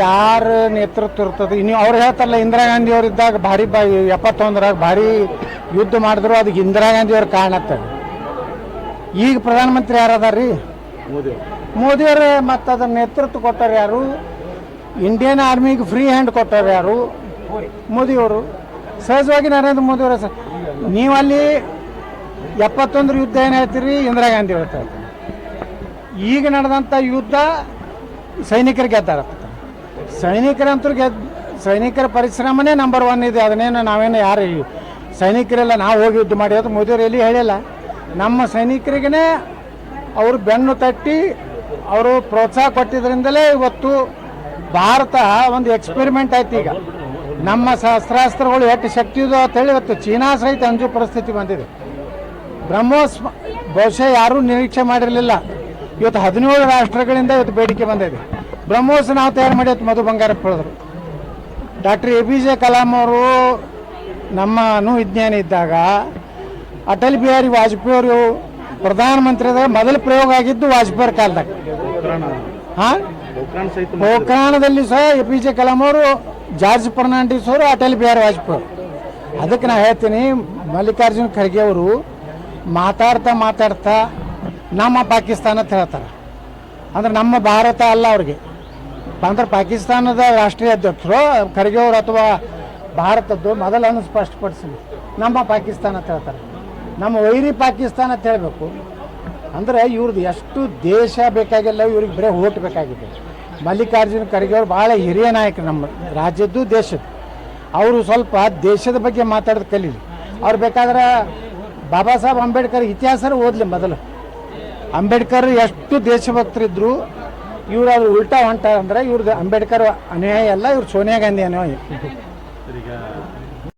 ಯಾರ ನೇತೃತ್ವ ಇರ್ತದೆ? ನೀವು ಅವ್ರು ಹೇಳ್ತಾರಲ್ಲ ಇಂದಿರಾ ಗಾಂಧಿ ಅವ್ರು ಇದ್ದಾಗ ಭಾರಿ ಬಾ ಎಪ್ಪತ್ತೊಂದರಾಗ ಭಾರಿ ಯುದ್ಧ ಮಾಡಿದ್ರು ಅದಕ್ಕೆ ಇಂದಿರಾ ಗಾಂಧಿ ಅವ್ರ ಕಾರಣ ಆಗ್ತದೆ ಈಗ ಪ್ರಧಾನಮಂತ್ರಿ ಯಾರದಾರ್ರಿ ಮೋದಿ ಮೋದಿಯವ್ರೆ ಮತ್ತು ಅದರ ನೇತೃತ್ವ ಕೊಟ್ಟರು ಯಾರು? ಇಂಡಿಯನ್ ಆರ್ಮಿಗೆ ಫ್ರೀ ಹ್ಯಾಂಡ್ ಕೊಟ್ಟವ್ರು ಯಾರು? ಮೋದಿಯವರು ಸಹಜವಾಗಿ ನರೇಂದ್ರ ಮೋದಿಯವರ ಸರ್ ನೀವು ಅಲ್ಲಿ ಎಪ್ಪತ್ತೊಂದರ ಯುದ್ಧ ಏನು ಹೇಳ್ತೀರಿ? ಇಂದಿರಾ ಗಾಂಧಿ ಹೇಳ್ತಾ ಈಗ ನಡೆದಂಥ ಯುದ್ಧ ಸೈನಿಕರಿಗೆ ಗೆದ್ದಾರ ಸೈನಿಕರಂತೂ ಗೆದ್ ಸೈನಿಕರ ಪರಿಶ್ರಮನೇ ನಂಬರ್ ಒನ್ ಇದೆ. ಅದನ್ನೇನು ನಾವೇನು ಯಾರು ಸೈನಿಕರೆಲ್ಲ ನಾವು ಹೋಗಿ ಯುದ್ಧ ಅದು ಮೋದಿಯವರು ಎಲ್ಲಿ ಹೇಳಿಲ್ಲ. ನಮ್ಮ ಸೈನಿಕರಿಗೇ ಅವರು ಬೆನ್ನು ತಟ್ಟಿ ಅವರು ಪ್ರೋತ್ಸಾಹ ಕೊಟ್ಟಿದ್ದರಿಂದಲೇ ಇವತ್ತು ಭಾರತ ಒಂದು ಎಕ್ಸ್ಪೆರಿಮೆಂಟ್ ಆಯ್ತು ಈಗ. ನಮ್ಮ ಶಸ್ತ್ರಾಸ್ತ್ರಗಳು ಎಷ್ಟು ಶಕ್ತಿ ಅಂತ ಅಂತೇಳಿ ಇವತ್ತು ಚೀನಾ ಸಹಿತ ಅಂಜು ಪರಿಸ್ಥಿತಿ ಬಂದಿದೆ. ಬ್ರಹ್ಮೋಸ್ ಬಹುಶಃ ಯಾರೂ ನಿರೀಕ್ಷೆ ಮಾಡಿರಲಿಲ್ಲ. ಇವತ್ತು ಹದಿನೇಳು ರಾಷ್ಟ್ರಗಳಿಂದ ಇವತ್ತು ಬೇಡಿಕೆ ಬಂದಿದೆ. ಬ್ರಹ್ಮೋಸ್ ನಾವು ತಯಾರು ಮಾಡಿ ಮಧು ಬಂಗಾರಪ್ಪ ಹೇಳಿದ್ರು doctor A P J Kalam ಅವರು ನಮ್ಮ ಅನುವಿಜ್ಞಾನಿ ಇದ್ದಾಗ, ಅಟಲ್ ಬಿಹಾರಿ ವಾಜಪೇಯಿ ಅವರು ಪ್ರಧಾನಮಂತ್ರಿ ಆದಾಗ ಮೊದಲ ಪ್ರಯೋಗ ಆಗಿದ್ದು ವಾಜಪೇಯಿ ಅವ್ರ ಕಾಲದಾಗ. ಹಾಂ? ಗೋಕರ್ಣದಲ್ಲಿ ಸಹ ಎ ಪಿ ಜೆ ಕಲಾಂ ಅವರು, ಜಾರ್ಜ್ ಫರ್ನಾಂಡಿಸ್ ಅವರು, ಅಟಲ್ ಬಿಹಾರಿ ವಾಜಪೇಯಿ ಅದಕ್ಕೆ ನಾ ಹೇಳ್ತೀನಿ, ಮಲ್ಲಿಕಾರ್ಜುನ್ ಖರ್ಗೆ ಅವರು ಮಾತಾಡ್ತಾ ಮಾತಾಡ್ತಾ ನಮ್ಮ ಪಾಕಿಸ್ತಾನ ಅಂತ ಹೇಳ್ತಾರೆ. ಅಂದ್ರೆ ನಮ್ಮ ಭಾರತ ಅಲ್ಲ ಅವ್ರಿಗೆ. ಅಂದ್ರೆ ಪಾಕಿಸ್ತಾನದ ರಾಷ್ಟ್ರೀಯ ಅಧ್ಯಕ್ಷರು ಖರ್ಗೆ ಅವರು ಅಥವಾ ಭಾರತದ್ದು ಮೊದಲನ್ನು ಸ್ಪಷ್ಟಪಡಿಸಿ. ನಮ್ಮ ಪಾಕಿಸ್ತಾನ ಅಂತ ಹೇಳ್ತಾರೆ. ನಮ್ಮ ವೈರಿ ಪಾಕಿಸ್ತಾನ ಅಂತ ಹೇಳಬೇಕು. ಅಂದರೆ ಇವ್ರದ್ದು ಎಷ್ಟು ದೇಶ ಬೇಕಾಗಿಲ್ಲ, ಇವ್ರಿಗೆ ಬರೀ ಓಟ್ ಬೇಕಾಗಿದೆ. ಮಲ್ಲಿಕಾರ್ಜುನ ಖರ್ಗೆ ಅವರು ಭಾಳ ಹಿರಿಯ ನಾಯಕರು ನಮ್ಮ ರಾಜ್ಯದ್ದು, ದೇಶದ್ದು. ಅವರು ಸ್ವಲ್ಪ ದೇಶದ ಬಗ್ಗೆ ಮಾತಾಡೋದು ಕಲೀಲಿ. ಅವ್ರು ಬೇಕಾದ್ರೆ ಬಾಬಾ ಸಾಹೇಬ್ ಅಂಬೇಡ್ಕರ್ ಇತಿಹಾಸ ಓದಲಿ ಮೊದಲು. ಅಂಬೇಡ್ಕರ್ ಎಷ್ಟು ದೇಶಭಕ್ತರಿದ್ರು ಇವ್ರು ಅದು ಉಲ್ಟಾ ಹೊಂಟ ಅಂದ್ರೆ ಇವ್ರದ್ದು ಅಂಬೇಡ್ಕರ್ ಅನ್ಯಾಯ ಅಲ್ಲ ಇವ್ರು ಸೋನಿಯಾ ಗಾಂಧಿ ಅನ್ಯಾಯ.